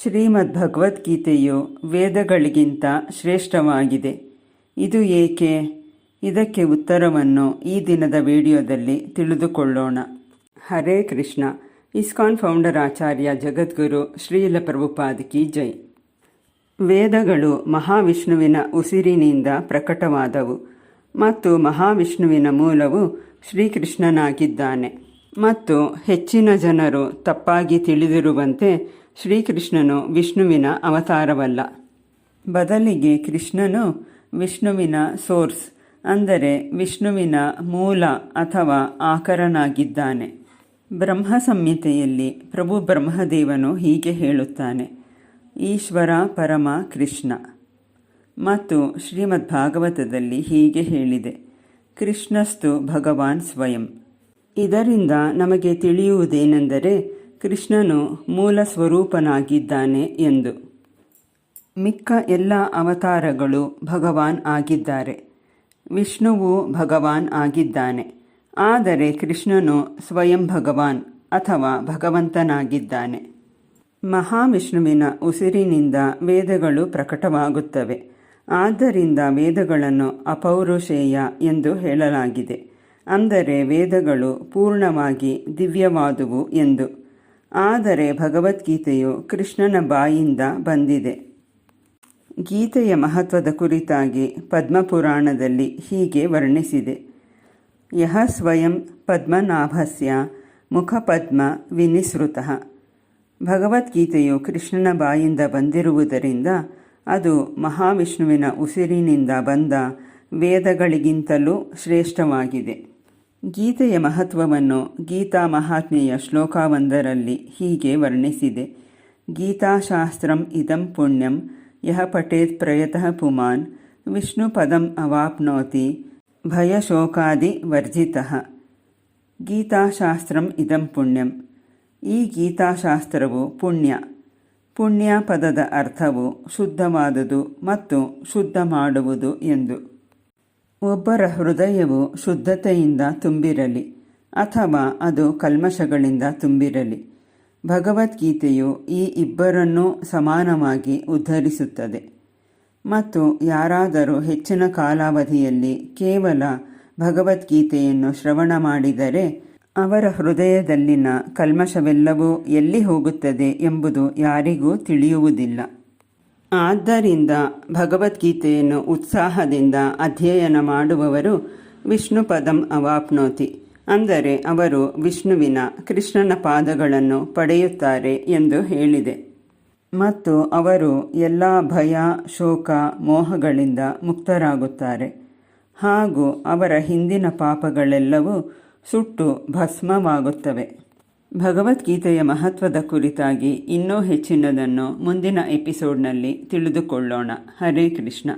ಶ್ರೀಮದ್ ಭಗವದ್ಗೀತೆಯು ವೇದಗಳಿಗಿಂತ ಶ್ರೇಷ್ಠವಾಗಿದೆ. ಇದು ಏಕೆ? ಇದಕ್ಕೆ ಉತ್ತರವನ್ನು ಈ ದಿನದ ವಿಡಿಯೋದಲ್ಲಿ ತಿಳಿದುಕೊಳ್ಳೋಣ. ಹರೇ ಕೃಷ್ಣ. ಇಸ್ಕಾನ್ ಫೌಂಡರ್ ಆಚಾರ್ಯ ಜಗದ್ಗುರು ಶ್ರೀಲ ಪ್ರಭುಪಾದಕಿ ಜೈ. ವೇದಗಳು ಮಹಾವಿಷ್ಣುವಿನ ಉಸಿರಿನಿಂದ ಪ್ರಕಟವಾದವು ಮತ್ತು ಮಹಾವಿಷ್ಣುವಿನ ಮೂಲವು ಶ್ರೀಕೃಷ್ಣನಾಗಿದ್ದಾನೆ. ಮತ್ತು ಹೆಚ್ಚಿನ ಜನರು ತಪ್ಪಾಗಿ ತಿಳಿದಿರುವಂತೆ ಶ್ರೀಕೃಷ್ಣನು ವಿಷ್ಣುವಿನ ಅವತಾರವಲ್ಲ. ಬದಲಿಗೆ ಕೃಷ್ಣನು ವಿಷ್ಣುವಿನ ಸೋರ್ಸ್, ಅಂದರೆ ವಿಷ್ಣುವಿನ ಮೂಲ ಅಥವಾ ಆಕರನಾಗಿದ್ದಾನೆ. ಬ್ರಹ್ಮ ಸಂಹಿತೆಯಲ್ಲಿ ಪ್ರಭು ಬ್ರಹ್ಮದೇವನು ಹೀಗೆ ಹೇಳುತ್ತಾನೆ, ಈಶ್ವರ ಪರಮ ಕೃಷ್ಣ ಮತ್ತು ಶ್ರೀಮದ್ ಭಾಗವತದಲ್ಲಿ ಹೀಗೆ ಹೇಳಿದೆ, ಕೃಷ್ಣಸ್ತು ಭಗವಾನ್ ಸ್ವಯಂ ಇದರಿಂದ ನಮಗೆ ತಿಳಿಯುವುದೇನೆಂದರೆ ಕೃಷ್ಣನು ಮೂಲ ಸ್ವರೂಪನಾಗಿದ್ದಾನೆ ಎಂದು. ಮಿಕ್ಕ ಎಲ್ಲ ಅವತಾರಗಳು ಭಗವಾನ್ ಆಗಿದ್ದಾರೆ. ವಿಷ್ಣುವು ಭಗವಾನ್ ಆಗಿದ್ದಾನೆ. ಆದರೆ ಕೃಷ್ಣನು ಸ್ವಯಂ ಭಗವಾನ್ ಅಥವಾ ಭಗವಂತನಾಗಿದ್ದಾನೆ. ಮಹಾವಿಷ್ಣುವಿನ ಉಸಿರಿನಿಂದ ವೇದಗಳು ಪ್ರಕಟವಾಗುತ್ತವೆ. ಆದ್ದರಿಂದ ವೇದಗಳನ್ನು ಅಪೌರುಷೇಯ ಎಂದು ಹೇಳಲಾಗಿದೆ. ಅಂದರೆ ವೇದಗಳು ಪೂರ್ಣವಾಗಿ ದಿವ್ಯವಾದುವು ಎಂದು. ಆದರೆ ಭಗವದ್ಗೀತೆಯು ಕೃಷ್ಣನ ಬಾಯಿಂದ ಬಂದಿದೆ. ಗೀತೆಯ ಮಹತ್ವದ ಕುರಿತಾಗಿ ಪದ್ಮಪುರಾಣದಲ್ಲಿ ಹೀಗೆ ವರ್ಣಿಸಿದೆ. ಯಹ ಸ್ವಯಂ ಪದ್ಮನಾಭಸ್ಯ ಮುಖಪದ್ಮ ವಿನಿಸೃತಃ. ಭಗವದ್ಗೀತೆಯು ಕೃಷ್ಣನ ಬಾಯಿಂದ ಬಂದಿರುವುದರಿಂದ ಅದು ಮಹಾವಿಷ್ಣುವಿನ ಉಸಿರಿನಿಂದ ಬಂದ ವೇದಗಳಿಗಿಂತಲೂ ಶ್ರೇಷ್ಠವಾಗಿದೆ. ಗೀತೆಯ ಮಹತ್ವವನ್ನು ಗೀತಾ ಮಹಾತ್ಮೆಯ ಶ್ಲೋಕವೊಂದರಲ್ಲಿ ಹೀಗೆ ವರ್ಣಿಸಿದೆ. ಗೀತಾಶಾಸ್ತ್ರಂ ಇದಂ ಪುಣ್ಯಂ ಯಹ ಪಠೇತ್ ಪ್ರಯತಃ ಪುಮಾನ್, ವಿಷ್ಣು ಪದಂ ಅವಾಪ್ನೋತಿ ಭಯಶೋಕಾದಿ ವರ್ಜಿತಃ. ಗೀತಾಶಾಸ್ತ್ರಂ ಇದಂ ಪುಣ್ಯಂ. ಈ ಗೀತಾಶಾಸ್ತ್ರವು ಪುಣ್ಯ. ಪುಣ್ಯ ಪದದ ಅರ್ಥವು ಶುದ್ಧವಾದುದು ಮತ್ತು ಶುದ್ಧ ಮಾಡುವುದು ಎಂದು. ಒಬ್ಬರ ಹೃದಯವು ಶುದ್ಧತೆಯಿಂದ ತುಂಬಿರಲಿ ಅಥವಾ ಅದು ಕಲ್ಮಶಗಳಿಂದ ತುಂಬಿರಲಿ. ಭಗವದ್ಗೀತೆಯು ಈ ಇಬ್ಬರನ್ನೂ ಸಮಾನವಾಗಿ ಉದ್ಧರಿಸುತ್ತದೆ. ಮತ್ತು ಯಾರಾದರೂ ಹೆಚ್ಚಿನ ಕಾಲಾವಧಿಯಲ್ಲಿ ಕೇವಲ ಭಗವದ್ಗೀತೆಯನ್ನು ಶ್ರವಣ ಮಾಡಿದರೆ ಅವರ ಹೃದಯದಲ್ಲಿನ ಕಲ್ಮಶವೆಲ್ಲವೂ ಎಲ್ಲಿ ಹೋಗುತ್ತದೆ ಎಂಬುದು ಯಾರಿಗೂ ತಿಳಿಯುವುದಿಲ್ಲ. ಆದ್ದರಿಂದ ಭಗವದ್ಗೀತೆಯನ್ನು ಉತ್ಸಾಹದಿಂದ ಅಧ್ಯಯನ ಮಾಡುವವರು ವಿಷ್ಣು ಪದಂ ಅವಾಪ್ನೋತಿ. ಅಂದರೆ ಅವರು ವಿಷ್ಣುವಿನ ಕೃಷ್ಣನ ಪಾದಗಳನ್ನು ಪಡೆಯುತ್ತಾರೆ ಎಂದು ಹೇಳಿದೆ. ಮತ್ತು ಅವರು ಎಲ್ಲ ಭಯ, ಶೋಕ, ಮೋಹಗಳಿಂದ ಮುಕ್ತರಾಗುತ್ತಾರೆ. ಹಾಗೂ ಅವರ ಹಿಂದಿನ ಪಾಪಗಳೆಲ್ಲವೂ ಸುಟ್ಟು ಭಸ್ಮವಾಗುತ್ತವೆ. ಭಗವದ್ಗೀತೆಯ ಮಹತ್ವದ ಕುರಿತಾಗಿ ಇನ್ನೂ ಹೆಚ್ಚಿನದನ್ನು ಮುಂದಿನ ಎಪಿಸೋಡ್ನಲ್ಲಿ ತಿಳಿದುಕೊಳ್ಳೋಣ. ಹರೇ ಕೃಷ್ಣ.